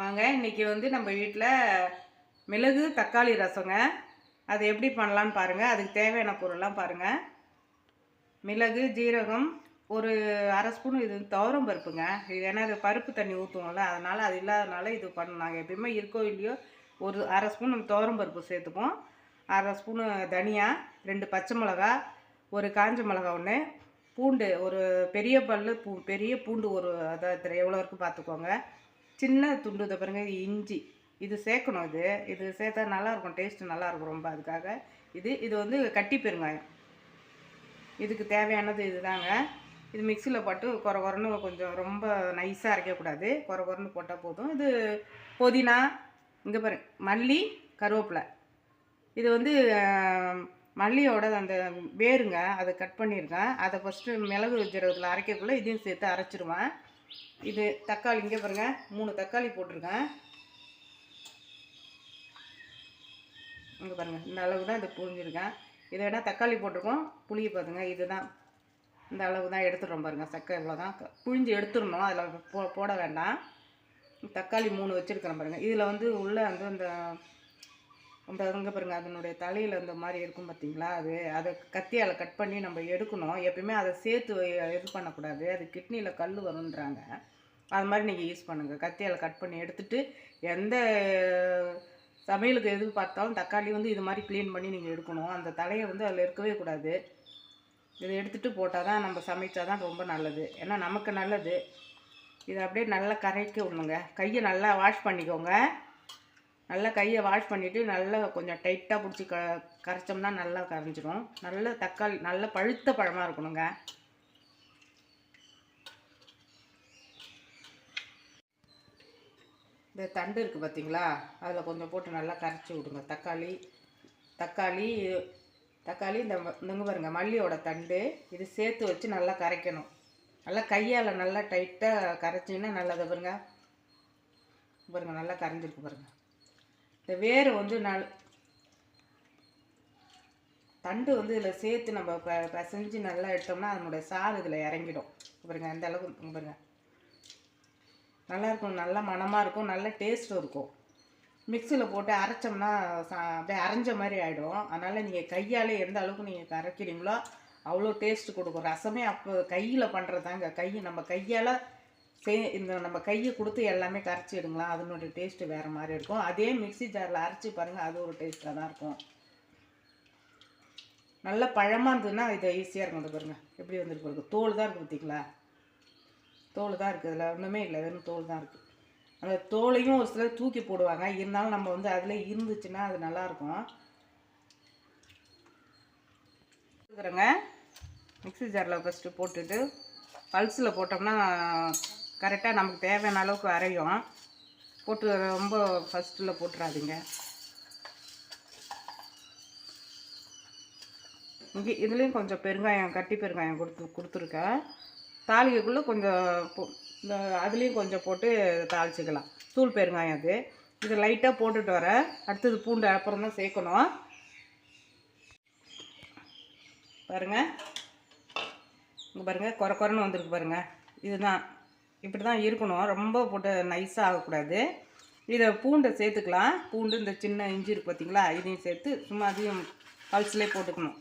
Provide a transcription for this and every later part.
வாங்க இன்றைக்கி வந்து நம்ம வீட்டில் மிளகு தக்காளி ரசங்க. அது எப்படி பண்ணலான்னு பாருங்கள் அதுக்கு தேவையான பொருள்லாம் பாருங்கள் மிளகு ஜீரகம் ஒரு அரை ஸ்பூன் இது துவரம் பருப்புங்க. இது ஏன்னா இது பருப்பு தண்ணி ஊற்றுவோம்ல அதனால் அது இல்லாதனால இது பண்ண நாங்கள் எப்பயுமே இருக்கோ இல்லையோ ஒரு அரை ஸ்பூன் நம்ம துவரம் பருப்பு சேர்த்துப்போம். அரை ஸ்பூனு தனியா ரெண்டு பச்சை மிளகா ஒரு காஞ்ச மிளகா ஒன்று பூண்டு ஒரு பெரிய பல்லு பூ பெரிய பூண்டு ஒரு அதை எவ்வளோ இருக்குது பார்த்துக்கோங்க சின்ன துண்டு இதை பாருங்கள் இஞ்சி. இது சேர்க்கணும் இது. இது சேர்த்தா நல்லாயிருக்கும் டேஸ்ட்டு நல்லாயிருக்கும் ரொம்ப அதுக்காக. இது இது வந்து கட்டி பெருங்காயம். இதுக்கு தேவையானது இதுதாங்க. இது மிக்சியில் போட்டு குறை குறைன்னு கொஞ்சம் ரொம்ப நைஸாக அரைக்கக்கூடாது. குறை குறைன்னு போட்டால் போதும். இது புதினா இங்கே பாருங்க மல்லி கருவேப்பிலை. இது வந்து மல்லியோட அந்த வேருங்க அதை கட் பண்ணியிருக்கேன் அதை ஃபஸ்ட்டு மிளகு ஜீரகத்தில் அரைக்கக்குள்ளே இதையும் சேர்த்து அரைச்சிருவேன். இது தக்காளி இங்கே பாருங்க மூணு தக்காளி போட்டிருக்கேன். இங்கே பாருங்கள் இந்த அளவு தான் இது புழிஞ்சிருக்கேன். இதை வேணால் தக்காளி போட்டிருக்கோம். புளியை பார்த்துங்க இதுதான். இந்த அளவு தான் எடுத்துடுறோம் பாருங்க சக்கை இவ்வளோ தான் புழிஞ்சு எடுத்துடணும் அதில் போ போட வேண்டாம். தக்காளி மூணு வச்சுருக்கிறேன் பாருங்கள் இதில் வந்து உள்ளே வந்து அந்த அந்த இங்கே பாருங்க அதனுடைய தலையில் இந்த மாதிரி இருக்கும் பார்த்தீங்களா அது? அதை கத்தியால் கட் பண்ணி நம்ம எடுக்கணும். எப்பயுமே அதை சேர்த்து இது பண்ணக்கூடாது. அது கிட்னியில் கல் வரும்ன்றாங்க. அது மாதிரி நீங்கள் யூஸ் பண்ணுங்கள் கத்தியால் கட் பண்ணி எடுத்துட்டு எந்த சமையலுக்கு எது பார்த்தாலும் தக்காளி வந்து இது மாதிரி க்ளீன் பண்ணி நீங்கள் எடுக்கணும். அந்த தலையை வந்து அதில் இருக்கவே கூடாது. இதை எடுத்துகிட்டு போட்டால் தான் நம்ம சமைச்சா தான் ரொம்ப நல்லது. ஏன்னா நமக்கு நல்லது. இதை அப்படியே நல்லா கரைக்க விடணுங்க. கையை நல்லா வாஷ் பண்ணிக்கோங்க. நல்லா கையை வாஷ் பண்ணிவிட்டு நல்லா கொஞ்சம் டைட்டாக பிடிச்சி க கரைச்சோம்னா நல்லா கரைஞ்சிரும். நல்ல தக்காளி நல்ல பழுத்த பழமாக இருக்கணுங்க. இந்த தண்டு இருக்குது பார்த்தீங்களா அதில் கொஞ்சம் போட்டு நல்லா கரைச்சி விடுங்க. தக்காளி தக்காளி தக்காளி இந்த இந்தங்க பாருங்க மல்லியோட தண்டு. இது சேர்த்து வச்சு நல்லா கரைக்கணும். நல்லா கையால் நல்லா டைட்டாக கரைச்சிங்கன்னா நல்லதை பாருங்க. பாருங்கள் நல்லா கரைஞ்சிருக்கு பாருங்கள் இந்த வேர் வந்து நல் தண்டு வந்து இதில் சேர்த்து நம்ம ப பிசைஞ்சு நல்லா எடுத்தோம்னா அதனுடைய சாறு இதில் இறங்கிடும். பாருங்க அந்த அளவுக்கு இங்க பாருங்க. நல்லா இருக்கும் நல்ல மணமாக இருக்கும் நல்ல டேஸ்ட்டும் இருக்கும். மிக்சியில் போட்டு அரைச்சோம்னா சா- அப்படியே அரைஞ்ச மாதிரி ஆகிடும் அதனால் நீங்கள் கையாலே எந்த அளவுக்கு நீங்கள் கரைக்கிறீங்களோ அவ்வளோ டேஸ்ட் கொடுக்கும். ரசமே அப்போ கையில் பண்ணுறதாங்க கை நம்ம கையால் சே இந்த நம்ம கையை கொடுத்து எல்லாமே கரைச்சி எடுங்களா? அதனுடைய டேஸ்ட்டு வேறு மாதிரி இருக்கும். அதே மிக்ஸி ஜாரில் அரைச்சி பாருங்கள் அது ஒரு டேஸ்ட்டாக தான் இருக்கும். நல்ல பழமாக இருந்ததுன்னா இது ஈஸியாக இருக்கும். அது பாருங்கள் எப்படி வந்துருக்கு பாருங்க. தோல் தான் இருக்குது பார்த்தீங்களா தோல் தான் இருக்குது அதில் ஒன்றுமே இல்லை. வெறும் தோல் தான் இருக்குது அந்த தோலையும் ஒரு சிலர் தூக்கி போடுவாங்க. இருந்தாலும் நம்ம வந்து அதில் இருந்துச்சுன்னா அது நல்லாயிருக்கும் இருக்கிறேங்க மிக்ஸி ஜாரில் ஃபஸ்ட்டு போட்டுட்டு பல்ஸில் போட்டோம்னா கரெக்டாக நமக்கு தேவையான அளவுக்கு அரையும். போட்டு ரொம்ப ஃபஸ்ட்டில் போட்டுறாதீங்க. இங்கே இதுலேயும் கொஞ்சம் பெருங்காயம் கட்டி பெருங்காயம் கொடுத்து கொடுத்துருக்கேன். தாளிக்கக்குள்ளே கொஞ்சம் இந்த அதுலேயும் கொஞ்சம் போட்டு தாளிச்சிக்கலாம். தூள் பெருங்காயம் அது. இது லைட்டாக போட்டுட்டு வரேன். அடுத்தது பூண்டு அப்புறம் தான் சேர்க்கணும். பாருங்கள் இங்கே பாருங்கள் குறை குறைன்னு வந்திருக்கு பாருங்கள் இதுதான். இப்படி தான் இருக்கணும். ரொம்ப போட்டு நைஸாக ஆகக்கூடாது. இதை பூண்டை சேர்த்துக்கலாம். பூண்டு இந்த சின்ன இஞ்சி இருக்கு பார்த்தீங்களா இதையும் சேர்த்து சும்மா அதையும் பல்ஸ்லேயே போட்டுக்கணும்.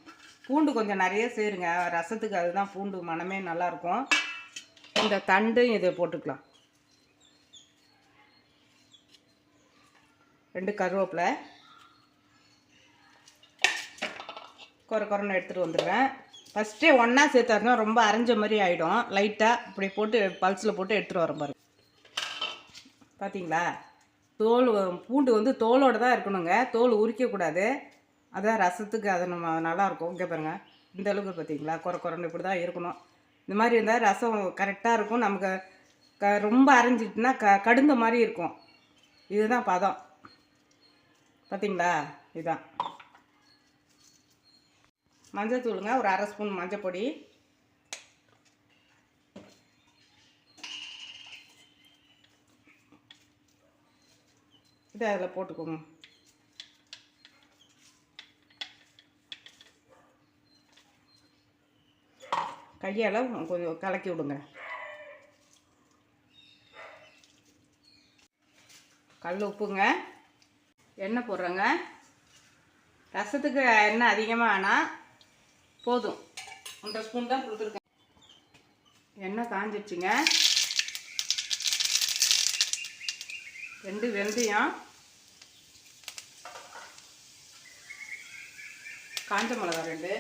பூண்டு கொஞ்சம் நிறைய சேருங்க. ரசத்துக்கு அதுதான் பூண்டு மனமே நல்லாயிருக்கும் இந்த தண்டும் இதை போட்டுக்கலாம். ரெண்டு கருவேப்பிலை. குறை குறைன்னு எடுத்துகிட்டு வந்துடுவேன் ஃபஸ்ட்டே ஒன்றா சேர்த்தாருங்க ரொம்ப அரைஞ்ச மாதிரி ஆகிடும் லைட்டாக இப்படி போட்டு பல்ஸில் போட்டு எடுத்துகிட்டு வரோம் பாருங்க. பார்த்தீங்களா தோல் பூண்டு வந்து தோலோடு தான் இருக்கணுங்க. தோல் உரிக்கக்கூடாது அதான் ரசத்துக்கு அது நம்ம நல்லாயிருக்கும் இங்கே பாருங்கள் இந்த அளவுக்கு பார்த்தீங்களா குறை குறைன்னு இப்படி தான் இருக்கணும். இந்த மாதிரி இருந்தால் ரசம் கரெக்டாக இருக்கும். நமக்கு க ரொம்ப அரைஞ்சிட்டுனா க கடுந்த மாதிரி இருக்கும். இதுதான் பதம். பார்த்தீங்களா இதுதான் மஞ்சள் தூளுங்க ஒரு அரை ஸ்பூன் மஞ்சள் பொடி. இதை அதில் போட்டுக்கோங்க. கையால் கொஞ்சம் கலக்கி விடுங்க. கல் உப்புங்க. எண்ணெய் போடுறேங்க. ரசத்துக்கு எண்ணெய் அதிகமாக ஆனால் போதும். ஒன்றரை ஸ்பூன் தான் கொடுத்துருக்கேன். எண்ணெய் காஞ்சிடுச்சுங்க ரெண்டு வெந்தயம். காஞ்ச மிளகா ரெண்டு.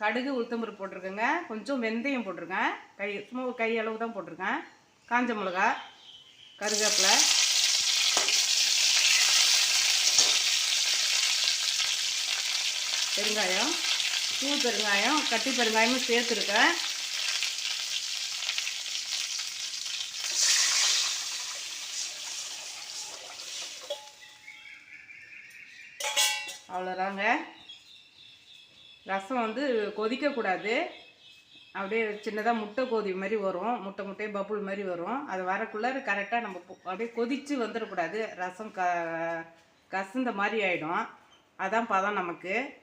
கடுகு உளுத்தம்பருப்பு போட்டிருக்கேங்க. கொஞ்சம் வெந்தயம் போட்டிருக்கேன். கை சும்மா கை அளவு தான் போட்டிருக்கேன். காஞ்ச மிளகா கருவேப்பிலை. பெருங்காயம் தூள் பெருங்காயம் கட்டி பெருங்காயமும் சேர்த்துருக்கேன். அவ்வளோதாங்க. ரசம் வந்து கொதிக்கக்கூடாது. அப்படியே சின்னதாக முட்டை கொதி மாதிரி வரும். முட்டை முட்டை பப்புள் மாதிரி வரும். அது வரக்குள்ளே கரெக்டாக நம்ம அப்படியே கொதித்து வந்துடக்கூடாது. ரசம் க கசந்த மாதிரி ஆகிடும் அதான் பதம் நமக்கு.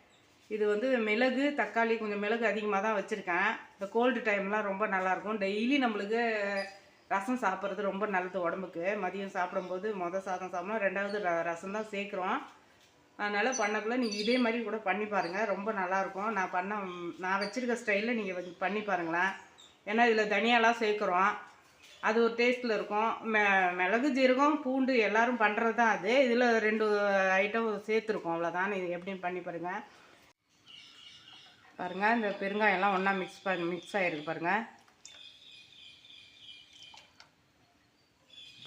இது வந்து மிளகு தக்காளி கொஞ்சம் மிளகு அதிகமாக தான் வச்சுருக்கேன். இந்த கோல்டு டைம்லாம் ரொம்ப நல்லாயிருக்கும். டெய்லி நம்மளுக்கு ரசம் சாப்பிட்றது ரொம்ப நல்லது உடம்புக்கு. மதியம் சாப்பிடும்போது மொதல் சாதம் சாப்பிடணும். ரெண்டாவது ர ரசம் தான் சேர்க்குறோம். அதனால் பண்ணக்குள்ள நீங்கள் இதே மாதிரி கூட பண்ணி பாருங்கள் ரொம்ப நல்லாயிருக்கும். நான் பண்ண நான் வச்சுருக்க ஸ்டைலில் நீங்கள் பண்ணி பாருங்களேன். ஏன்னா இதில் தனியாலாம் சேர்க்குறோம். அது ஒரு டேஸ்ட்டில் இருக்கும். மெ மிளகு ஜீரகம் பூண்டு எல்லாரும் பண்ணுறது தான் அது. இதில் ரெண்டு ஐட்டம் சேர்த்துருக்கோம். அவ்வளோதான் இது எப்படின்னு பண்ணி பாருங்கள் பாருங்கள் இந்த பெருங்காயம்லாம் ஒன்றா மிக்ஸ் பண்ணி மிக்ஸ் ஆகிருக்கு பாருங்கள்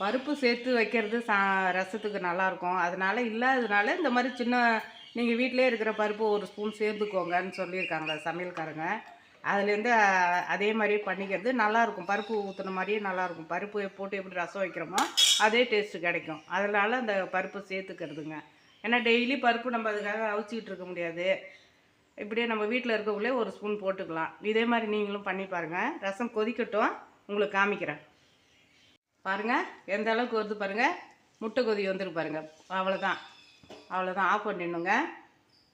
பருப்பு சேர்த்து வைக்கிறது சா ரசத்துக்கு நல்லாயிருக்கும் அதனால இல்லாததுனால இந்த மாதிரி சின்ன நீங்கள் வீட்டிலே இருக்கிற பருப்பு ஒரு ஸ்பூன் சேர்த்துக்கோங்கன்னு சொல்லியிருக்காங்க சமையல்காரங்க. அதுலேருந்து அதே மாதிரியே பண்ணிக்கிறது நல்லாயிருக்கும் பருப்பு ஊற்றுன மாதிரியே நல்லாயிருக்கும் பருப்பு போட்டு எப்படி ரசம் வைக்கிறோமோ அதே டேஸ்ட்டு கிடைக்கும். அதனால அந்த பருப்பு சேர்த்துக்கிறதுங்க. ஏன்னா டெய்லி பருப்பு நம்ம அதுக்காக அவிச்சிக்கிட்டு இருக்க முடியாது. இப்படியே நம்ம வீட்டில் இருக்கக்குள்ளே ஒரு ஸ்பூன் போட்டுக்கலாம். இதே மாதிரி நீங்களும் பண்ணி பாருங்கள் ரசம் கொதிக்கட்டும். உங்களுக்கு காமிக்கிறேன். பாருங்க. எந்த அளவுக்கு வருது பாருங்க. முட்டை கொதி வந்துருக்கு பாருங்கள் அவ்வளோதான் அவ்வளோதான் ஆஃப் பண்ணிடணுங்க.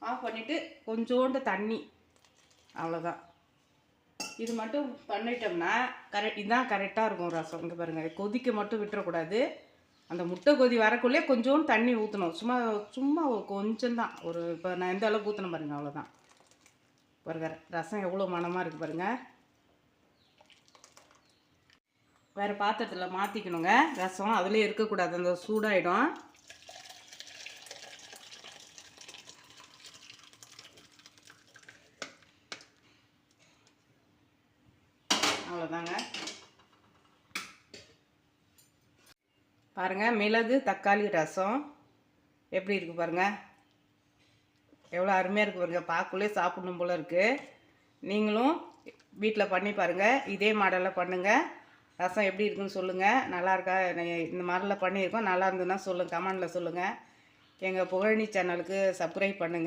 ஆஃப் பண்ணிவிட்டு கொஞ்சோண்டு தண்ணி. அவ்வளோதான் இது மட்டும் பண்ணிட்டோம்னா கரெக்ட் இதுதான் கரெக்டாக இருக்கும் ரசம். இங்கே பாருங்கள் கொதிக்க மட்டும் விட்டுறக்கூடாது. அந்த முட்டை கொதி வரக்குள்ளே கொஞ்சோண்டு தண்ணி ஊற்றணும் சும்மா சும்மா கொஞ்சம் தான் ஒரு இப்போ நான் எந்த அளவுக்கு ஊற்றணும் பாருங்கள் அவ்வளோதான் பாருங்க ரசம் எவ்வளோ மணமாக இருக்குது பாருங்கள் வேறு பாத்திரத்தில் மாற்றிக்கணுங்க ரசம் அதிலே இருக்கக்கூடாது அந்த சூடாயிடும். அவ்வளோதாங்க பாருங்கள் மிளகு தக்காளி ரசம். எப்படி இருக்குது பாருங்கள் எவ்வளோ அருமையாக இருக்குது பாருங்கள் பார்க்கலே சாப்பிடணும் போல் இருக்குது நீங்களும் வீட்டில் பண்ணி பாருங்கள் இதே மாடலில் பண்ணுங்கள் ரசம் எப்படி இருக்குன்னு சொல்லுங்கள் நல்லா இருக்கா? இந்த மாதிரிலாம் பண்ணியிருக்கோம். நல்லா இருந்ததுன்னா சொல்லுங்கள் கமெண்டில் சொல்லுங்கள் எங்கள் புகழனி சேனலுக்கு சப்ஸ்கிரைப் பண்ணுங்கள்